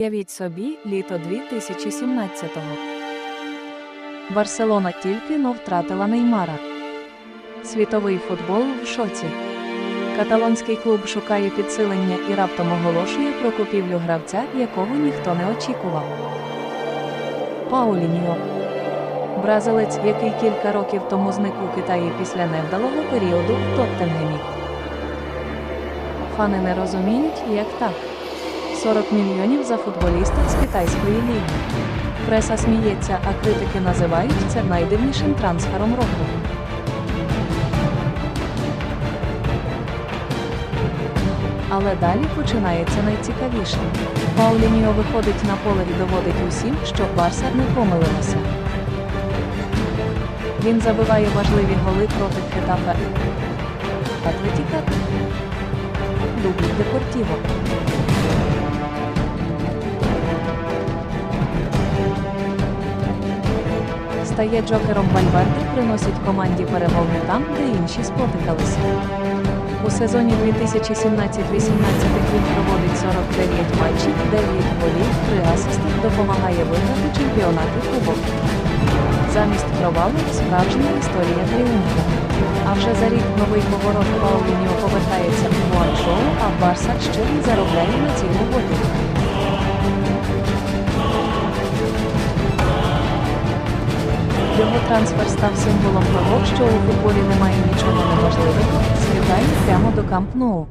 Явіть собі літо 2017-го. Барселона тільки но втратила Неймара. Світовий футбол в шоці. Каталонський клуб шукає підсилення і раптом оголошує про купівлю гравця, якого ніхто не очікував. Пауліньо. Бразилець, який кілька років тому зник у Китаї після невдалого періоду в Тоттенгемі. Фани не розуміють, як так. 40 мільйонів за футболіста з китайської ліги. Преса сміється, а критики називають це найдивнішим трансфером року. Але далі починається найцікавіше. Паулініо виходить на поле і доводить усім, що Барса не помилилася. Він забиває важливі голи проти Хетафе. Атлетіка. Дубль Депортіво. Стає джокером Вальверде, приносить команді перемоги там, де інші спотикалися. У сезоні 2017-18 він проводить 49 матчів, 9 голів, 3 асисти, допомагає виграти чемпіонат і кубок. Замість провалу справжня історія тріумфу. А вже за рік новий поворот Паулініо повертається у Гуанчжоу, а Барса ще й заробляє на цій роботі. Його трансфер став символом того, що у футболі немає нічого неможливого, злітає прямо до Камп Ноу.